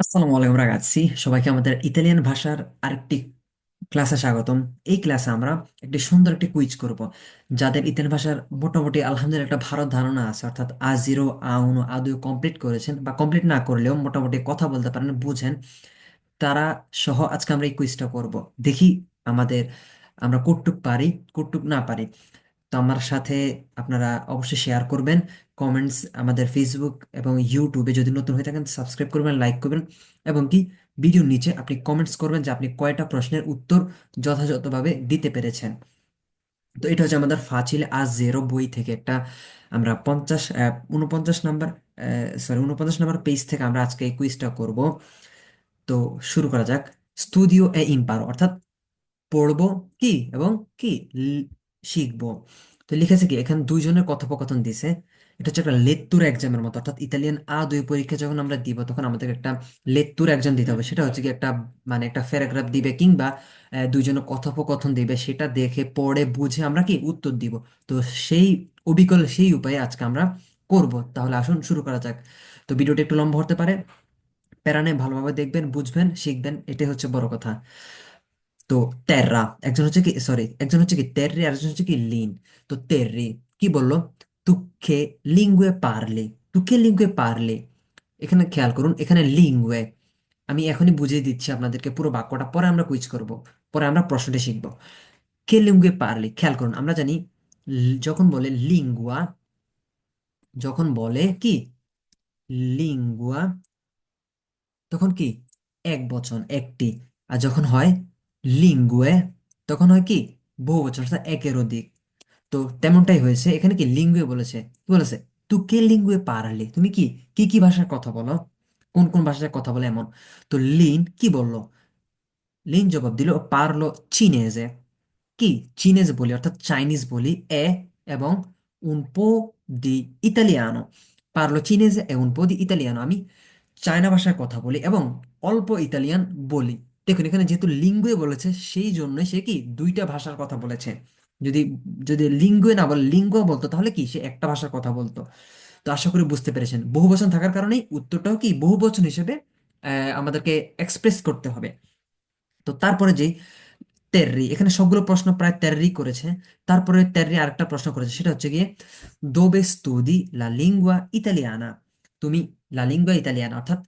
আসসালামু আলাইকুম রাগাচ্ছি সবাইকে আমাদের ইতালিয়ান ভাষার আরেকটি ক্লাসে স্বাগতম। এই ক্লাসে আমরা একটি সুন্দর একটি কুইজ করব, যাদের ইতালিয়ান ভাষার মোটামুটি আলহামদুলিল্লাহ একটা ভালো ধারণা আছে, অর্থাৎ আ জিরো আ উনো আ কমপ্লিট করেছেন বা কমপ্লিট না করলেও মোটামুটি কথা বলতে পারেন, বুঝেন। তারা সহ আজকে আমরা এই কুইজটা করব। দেখি আমাদের আমরা কতটুক পারি, কতটুক না পারি। তো আমার সাথে আপনারা অবশ্যই শেয়ার করবেন কমেন্টস আমাদের ফেসবুক এবং ইউটিউবে যদি নতুন হয়ে থাকেন সাবস্ক্রাইব করবেন লাইক করবেন এবং কি ভিডিওর নিচে আপনি কমেন্টস করবেন যে আপনি কয়টা প্রশ্নের উত্তর যথাযথভাবে দিতে পেরেছেন। তো এটা হচ্ছে আমাদের ফাজিল আজ জেরো বই থেকে একটা আমরা পঞ্চাশ উনপঞ্চাশ নাম্বার সরি উনপঞ্চাশ নাম্বার পেজ থেকে আমরা আজকে এই কুইজটা করব। তো শুরু করা যাক। স্টুডিও এ ইম্পারো অর্থাৎ পড়ব কি এবং কি? শিখব। তো লিখেছে কি এখানে দুইজনের কথোপকথন দিছে। এটা হচ্ছে একটা লেত্তুর এক্সামের মতো অর্থাৎ ইতালিয়ান আ দুই পরীক্ষা যখন আমরা দিব তখন আমাদের একটা লেত্তুর এক্সাম দিতে হবে। সেটা হচ্ছে কি একটা মানে একটা প্যারাগ্রাফ দিবে কিংবা আহ, দুইজনের কথোপকথন দিবে সেটা দেখে পড়ে বুঝে আমরা কি উত্তর দিব। তো সেই অবিকল সেই উপায়ে আজকে আমরা করব। তাহলে আসুন শুরু করা যাক। তো ভিডিওটা একটু লম্বা হতে পারে। প্যারানে ভালোভাবে দেখবেন বুঝবেন শিখবেন এটাই হচ্ছে বড় কথা। তো তেররা একজন হচ্ছে কি সরি একজন হচ্ছে কি তেররি আর একজন হচ্ছে কি লিন তো তেররি কি বলল? তুকে লিঙ্গুয়ে পারলে তুকে লিঙ্গুয়ে পারলে এখানে খেয়াল করুন, এখানে লিঙ্গুয়ে আমি এখনই বুঝিয়ে দিচ্ছি আপনাদেরকে পুরো বাক্যটা, পরে আমরা কুইজ করব, পরে আমরা প্রশ্নটা শিখব। কে লিঙ্গুয়ে পারলে খেয়াল করুন, আমরা জানি যখন বলে লিঙ্গুয়া যখন বলে কি? লিঙ্গুয়া তখন কি? এক বচন, একটি, আর যখন হয় লিঙ্গুয়ে, তখন হয় কি? বহু বচন অর্থাৎ একের অধিক। তো তেমনটাই হয়েছে। এখানে কি লিঙ্গুয়ে বলেছে? কি বলেছে? তু কে লিঙ্গুয়ে পারলে। তুমি কি কি কি ভাষার কথা বলো? কোন কোন ভাষায় কথা বলে এমন? তো লিন কি বলল? লিন জবাব দিল, পারল চীনেজে। কি? চীনেজ বলি, অর্থাৎ চাইনিজ বলি, এ এবং po' di italiano পারল e un po' di italiano আমি চায়না ভাষায় কথা বলি এবং অল্প ইতালিয়ান বলি। দেখুন, এখানে যেহেতু লিঙ্গুয়ে বলেছে, সেই জন্য সে কি দুইটা ভাষার কথা বলেছে। যদি যদি লিঙ্গুয়ে না বলে, লিঙ্গুয়া বলতো, তাহলে কি সে একটা ভাষার কথা বলতো? তো আশা করি বুঝতে পেরেছেন। বহুবচন থাকার কারণেই উত্তরটাও কি বহুবচন হিসেবে আমাদেরকে এক্সপ্রেস করতে হবে। তো তারপরে যে তেররি, এখানে সবগুলো প্রশ্ন প্রায় তেররি করেছে। তারপরে তেররি আরেকটা প্রশ্ন করেছে, সেটা হচ্ছে গিয়ে, দোবে স্তুদি লা লিঙ্গুয়া ইতালিয়ানা? তুমি, লা লিঙ্গুয়া ইতালিয়ানা অর্থাৎ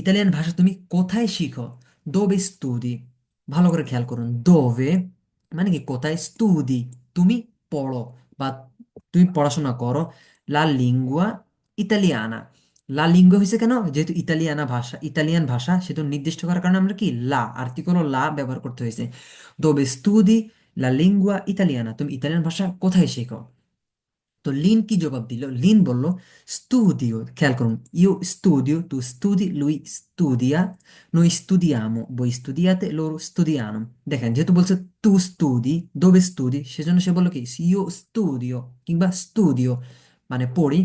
ইতালিয়ান ভাষা তুমি কোথায় শিখো? দোবে স্তুদি ভালো করে খেয়াল করুন। দোবে মানে কি? কোথায় স্তুদি তুমি পড়ো বা তুমি পড়াশোনা করো লা লিঙ্গুয়া ইতালিয়ানা লা লিঙ্গুয়া হয়েছে কেন? যেহেতু ইতালিয়ানা ভাষা, ইতালিয়ান ভাষা, সেটা নির্দিষ্ট করার কারণে আমরা কি? লা আর্টিকেল লা ব্যবহার করতে হয়েছে। Dove studi? La lingua italiana তুমি ইতালিয়ান ভাষা কোথায় শেখো? তো লিন কি জবাব দিল লিন বলল স্টুডিও খেয়াল করুন ইউ স্টুডিও তু স্টুদি লুই স্টুডিয়া noi studiamo, voi studiate, loro studiano. দেখেন যেহেতু বলছে তু স্টুদি dove studi? সেজন্য সে বলল কি io studio কিংবা স্টুডিও মানে পড়ি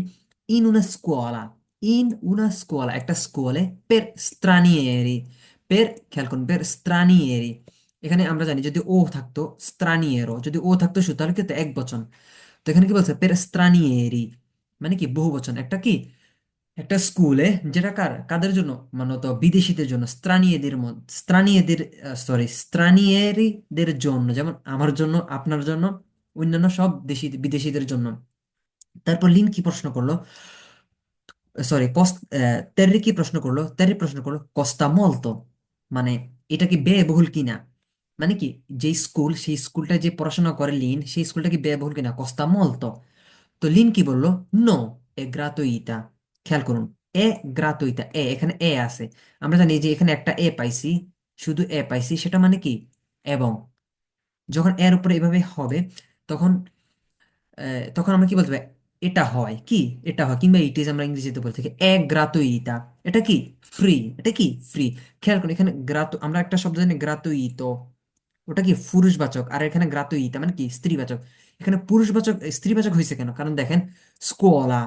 in una scuola, in una scuola একটা স্কুলে per stranieri, per খেয়াল করুন per stranieri. এখানে আমরা জানি যদি ও থাকতো স্ত্রানিয়েরো যদি ও থাকতো শুধু তাহলে কিন্তু এক বচন তো এখানে কি বলছে? পের স্ত্রানিয়েরি মানে কি? বহু বচন একটা কি? একটা স্কুলে যেটা কার? কাদের জন্য? মানত বিদেশিদের জন্য। স্ত্রানিয়েদের স্ত্রানিয়েদের সরি স্ত্রানিয়েরিদের জন্য। যেমন আমার জন্য, আপনার জন্য, অন্যান্য সব দেশি, বিদেশিদের জন্য। তারপর লিন কি প্রশ্ন করল? সরি কস তেরি কি প্রশ্ন করল? তেরি প্রশ্ন করল, কস্তা মলতো। মানে এটা কি ব্যয়বহুল কিনা? মানে কি যে স্কুল সেই স্কুলটা যে পড়াশোনা করে লিন, সেই স্কুলটা কি ব্যয়বহুল কিনা? কস্তা মলতো তো। লিন কি বলল? নো এ গ্রাতুইতা। খেয়াল করুন, এ গ্রাতুইতা, এ, এখানে এ আছে। আমরা জানি যে এখানে একটা এ পাইছি, শুধু এ পাইছি, সেটা মানে কি? এবং যখন এর উপরে এভাবে হবে, তখন তখন আমরা কি বলতে পারি? এটা হয়। কি? এটা হয়। কিংবা ইট ইজ আমরা ইংরেজিতে বলতে থাকি, এ গ্রাতুইতা। এটা কি? ফ্রি এটা কি? ফ্রি খেয়াল করুন, এখানে গ্রাতু, আমরা একটা শব্দ জানি গ্রাতুইতো। ওটা কি পুরুষবাচক? আর এখানে গ্রাতুইতা মানে কি? স্ত্রীবাচক। এখানে পুরুষবাচক, স্ত্রীবাচক হয়েছে কেন? কারণ দেখেন স্কুওলা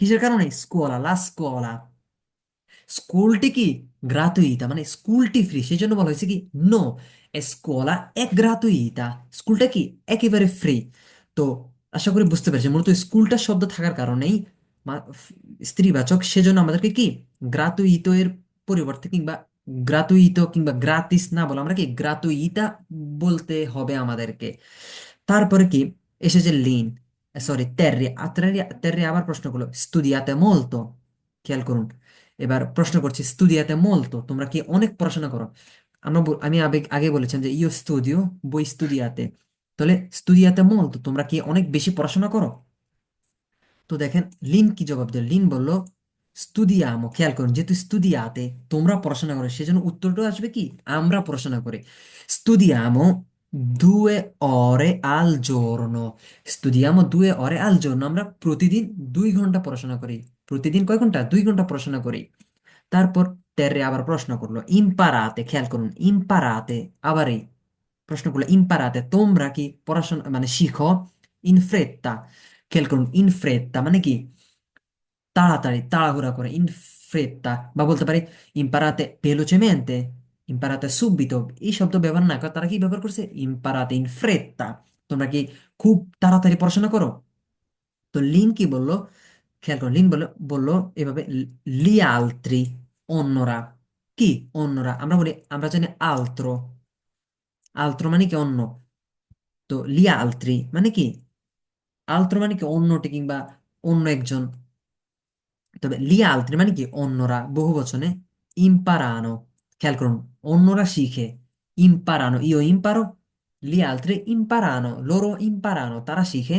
কিসের কারণে? স্কুওলা লা স্কুওলা স্কুলটি কি? গ্রাতুইতা মানে স্কুলটি ফ্রি। সেই জন্য বলা হয়েছে কি? নো স্কুওলা è gratuita স্কুলটা কি? একেবারে ফ্রি। তো আশা করি বুঝতে পেরেছি মূলত স্কুলটা শব্দ থাকার কারণেই স্ত্রীবাচক। সেজন্য আমাদেরকে কি? গ্রাতুইতো এর পরিবর্তে কিংবা গ্রাতুইতো কিংবা গ্রাতিস না বলে, আমরা কি গ্রাতুইতা বলতে হবে আমাদেরকে? তারপরে কি? এসেছে লিন সরি তের্রি আত্রেরি তের্রি আবার প্রশ্ন করল স্তুদিয়াতে molto? খেয়াল করুন। এবার প্রশ্ন করছি স্তুদিয়াতে molto? তোমরা কি অনেক পড়াশোনা করো? আমরা আমি আগে বলেছিলাম যে ইউ স্টুডিও বই স্তুদিয়াতে তাহলে স্তুদিয়াতে molto? তোমরা কি অনেক বেশি পড়াশোনা করো? তো দেখেন, লিন কি জবাব দিল? লিন বলল স্তুদিয়ামো খেয়াল করুন, যেহেতু স্তুদিয়াতে তোমরা পড়াশোনা করো, সেজন্য উত্তরটা আসবে কি? আমরা পড়াশোনা করি। স্তুদিয়ামো দুয়ে অরে al giorno. স্তুদিয়ামো দুয়ে অরে al giorno, আমরা প্রতিদিন দুই ঘণ্টা পড়াশোনা করি। প্রতিদিন কয় ঘণ্টা? দুই ঘণ্টা পড়াশোনা করি। তারপর তেরে আবার প্রশ্ন করল ইম্পারাতে খেয়াল করুন ইম্পারাতে আবার এই প্রশ্ন করল ইম্পারাতে তোমরা কি পড়াশোনা মানে শিখো? ইনফ্রেত্তা খেয়াল করুন ইনফ্রেত্তা মানে কি? তাড়াতাড়ি তাড়াহুড়া করে ইন ফ্রেত্তা বা বলতে পারি ইম্পারাতে velocemente ইম্পারাতে subito. এই শব্দ ব্যবহার না করে তারা কি ব্যবহার করছে ইম্পারাতে ইন ফ্রেত্তা তোমরা কি খুব তাড়াতাড়ি পড়াশোনা করো তো লিন কি বলল খেয়াল করো লিন বলল বলল এভাবে লি আলত্রি অন্যরা কি অন্যরা আমরা বলি আমরা জানি আলত্রো আলত্রো মানে কি অন্য তো লি আলত্রি মানে কি আলত্রো মানে কি অন্যটি কিংবা অন্য একজন তবে লিয়া আলত্রি মানে কি? অন্যরা বহু বচনে ইম্পারানো। খেয়াল করুন, অন্যরা শিখে ইম্পারানো। ইও ইম্পারো, লি আলত্রি ইম্পারানো, লোরো ইম্পারানো, তারা শিখে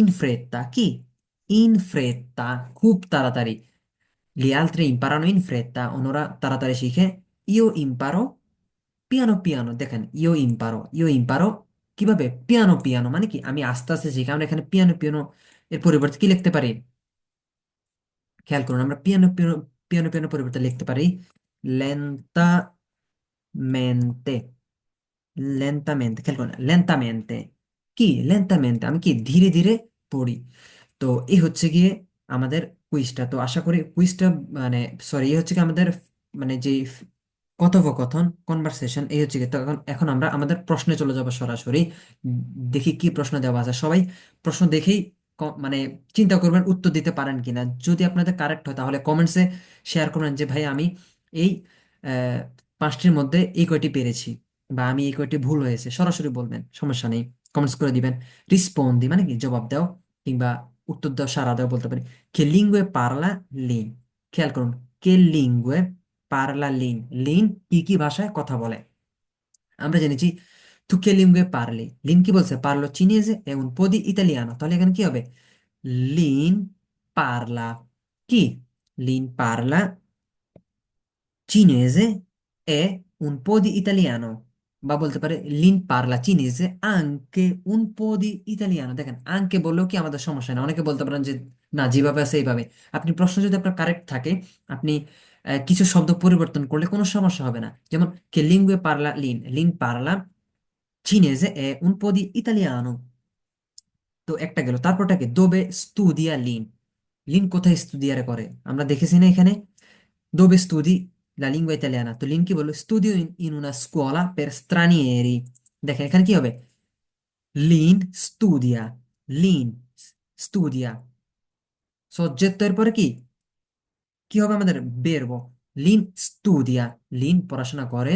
ইনফ্রেত্তা। কি? ইনফ্রেত্তা, খুব তাড়াতাড়ি। লি আলত্রি ইম্পারানো, ইনফ্রেত্তা, অন্যরা তাড়াতাড়ি শিখে ইও ইম্পারো, পিয়ানো পিয়ানো। দেখেন ইও ইম্পারো ইও ইম্পারো কীভাবে? পিয়ানো পিয়ানো মানে কি? আমি আস্তে আস্তে শিখি, আমরা এখানে পিয়ানো পিয়ানো এর পরিবর্তে কি লিখতে পারি? খেয়াল করুন, আমরা পিয়ানো পিয়ানো পিয়ানো পিয়ানো পরিবর্তে লিখতে পারি লেন্তামেন্তে লেন্তামেন্তে খেয়াল করুন লেন্তামেন্তে কি? লেন্তামেন্তে আমি কি? ধীরে ধীরে পড়ি। তো এই হচ্ছে গিয়ে আমাদের কুইজটা তো আশা করি কুইজটা মানে সরি এই হচ্ছে কি আমাদের মানে যে কথোপকথন কনভারসেশন এই হচ্ছে কি তো এখন এখন আমরা আমাদের প্রশ্নে চলে যাব সরাসরি। দেখি কি প্রশ্ন দেওয়া আছে। সবাই প্রশ্ন দেখেই মানে চিন্তা করবেন উত্তর দিতে পারেন কিনা। যদি আপনাদের কারেক্ট হয়, তাহলে কমেন্টসে শেয়ার করবেন যে, ভাই, আমি এই পাঁচটির মধ্যে এই কয়টি পেরেছি বা আমি এই কয়টি ভুল হয়েছে। সরাসরি বলবেন, সমস্যা নেই। কমেন্টস করে দিবেন। রিসপন্দি মানে কি? জবাব দাও কিংবা উত্তর দাও সারা দাও বলতে পারি। কে লিঙ্গুয়ে পারলা লিন খেয়াল করুন, কে লিঙ্গুয়ে পারলা লিন লিন কি কি ভাষায় কথা বলে? আমরা জেনেছি তু কে লিঙ্গুয়ে পারলি লিন কি বলছে পারল চিনিয়েছে un po' di তাহলে এখানে কি হবে লিন পারলা কি লিন পারলা cinese un po' di italiano. বা বলতে পারে লিন পারলা anche un po' di italiano. দেখেন আঙ্কে বললেও কি আমাদের সমস্যা না অনেকে বলতে পারেন যে না যেভাবে আছে এইভাবে আপনি প্রশ্ন যদি আপনার কারেক্ট থাকে আপনি কিছু শব্দ পরিবর্তন করলে কোনো সমস্যা হবে না যেমন কে লিঙ্গুয়ে পারলা লিন লিন পারলা cinese e un po' di italiano. তো একটা গেল তারপরটাকে দোবে স্তুদিয়া লিন লিন কোথায় স্তুদিয়ারে করে আমরা দেখেছি না এখানে dove studi la lingua italiana. তো লিন কি বলল studio in, in una scuola per stranieri. দেখেন এখানে কি হবে লিন স্তুদিয়া লিন স্তুদিয়া সজ্জেত্ব এর পরে কি কি হবে আমাদের বেরব লিন স্তুদিয়া লিন পড়াশোনা করে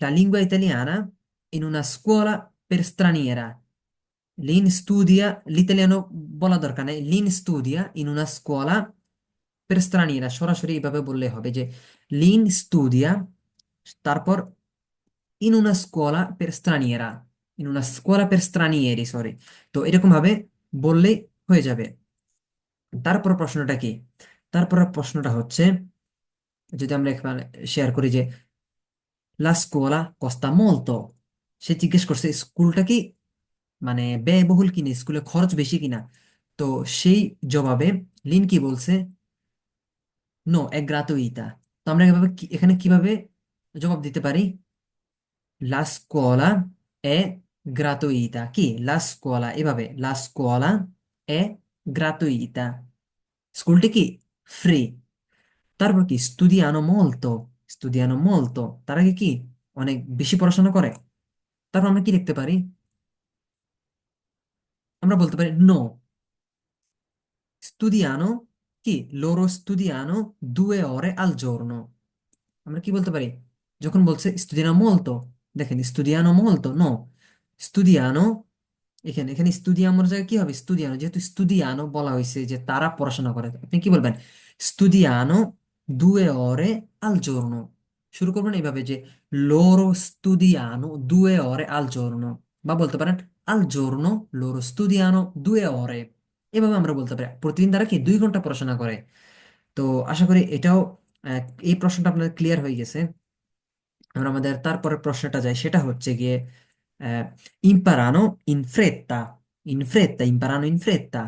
la lingua italiana in una scuola per straniera Lin স্টুডিয়া l'italiano বলা দরকার নেই লিন স্টুডিয়া in una scuola per straniera সরাসরি এইভাবে বললে হবে যে লিন স্টুডিয়া তারপর in una scuola per straniera in una scuola per stranieri sorry তো এরকম ভাবে বললেই হয়ে যাবে তারপর প্রশ্নটা কি তারপর প্রশ্নটা হচ্ছে যদি আমরা এখানে শেয়ার করি যে la scuola costa molto. সে জিজ্ঞেস করছে স্কুলটা কি মানে ব্যয়বহুল কিনা স্কুলে খরচ বেশি কিনা তো সেই জবাবে লিন কি বলছে নো è gratuita. তো আমরা এভাবে এখানে কীভাবে জবাব দিতে পারি la scuola è gratuita. কি la scuola এভাবে la scuola è gratuita. স্কুলটি কি ফ্রি তারপর কি studiano molto. Studiano molto. তারা কি কি? অনেক বেশি পড়াশোনা করে? তারপর আমরা কি লিখতে পারি? আমরা বলতে পারি নো studiano, কি? loro studiano due ore al giorno. আমরা কি বলতে পারি? যখন বলছে studiano molto, দেখেন, studiano molto, no. studiano, এখানে এখানে স্তুদিয়ানোর জায়গায় কি হবে? স্তুদিয়ানো যেহেতু স্তুদিয়ানো বলা হয়েছে যে তারা পড়াশোনা করে। আপনি কি বলবেন? স্তুদিয়ানো দুয়ে অরে আল giorno. শুরু করবেন এইভাবে যে loro studiano due ore al giorno. বা বলতে পারেন al giorno loro studiano due ore. এভাবে আমরা বলতে পারি প্রতিদিন তারা কি দুই ঘণ্টা পড়াশোনা করে তো আশা করি এটাও এই প্রশ্নটা আপনার ক্লিয়ার হয়ে গেছে। আমরা আমাদের তারপরের প্রশ্নটা যাই, সেটা হচ্ছে গিয়ে ইম্পারানো ইন ফ্রেত্তা ইন ফ্রেত্তা ইম্পারানো ইন ফ্রেত্তা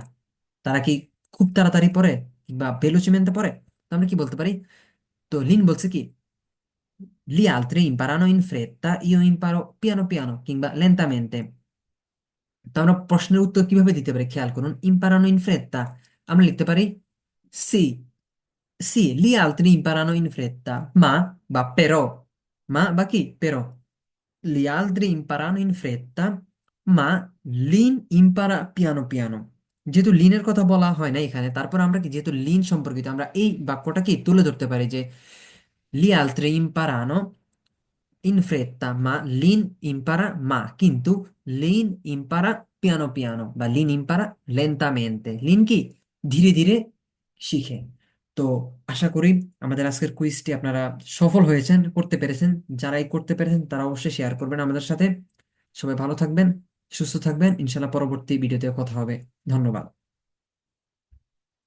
তারা কি খুব তাড়াতাড়ি পড়ে কিংবা ভেলোচিমেন্টে পড়ে? তো আমরা কি বলতে পারি তো লিন বলছে কি gli altri imparano in fretta io imparo piano piano কিংবা lentamente তো আমরা প্রশ্নের উত্তর কিভাবে দিতে পারি খেয়াল করুন imparano in fretta আমরা লিখতে পারি sì sì gli altri imparano in fretta ma বা però ma বা কি però gli altri imparano in fretta ma Lin impara piano piano যেহেতু লিনের কথা বলা হয় না এখানে, তারপর আমরা কি, যেহেতু লিন সম্পর্কিত, আমরা এই বাক্যটা কি তুলে ধরতে পারি যে gli altri ইম্পারানো fretta ma লিন ইম্পারা মা, কিন্তু লিন ইম্পারা পিয়ানো পিয়ানো বা লিন ইম্পারা lentamente লিন কি? ধীরে ধীরে শিখে। তো আশা করি আমাদের আজকের কুইজটি আপনারা সফল হয়েছেন, করতে পেরেছেন। যারাই করতে পেরেছেন, তারা অবশ্যই শেয়ার করবেন আমাদের সাথে। সবাই ভালো থাকবেন। সুস্থ থাকবেন। ইনশাল্লাহ পরবর্তী ভিডিওতে কথা হবে। ধন্যবাদ।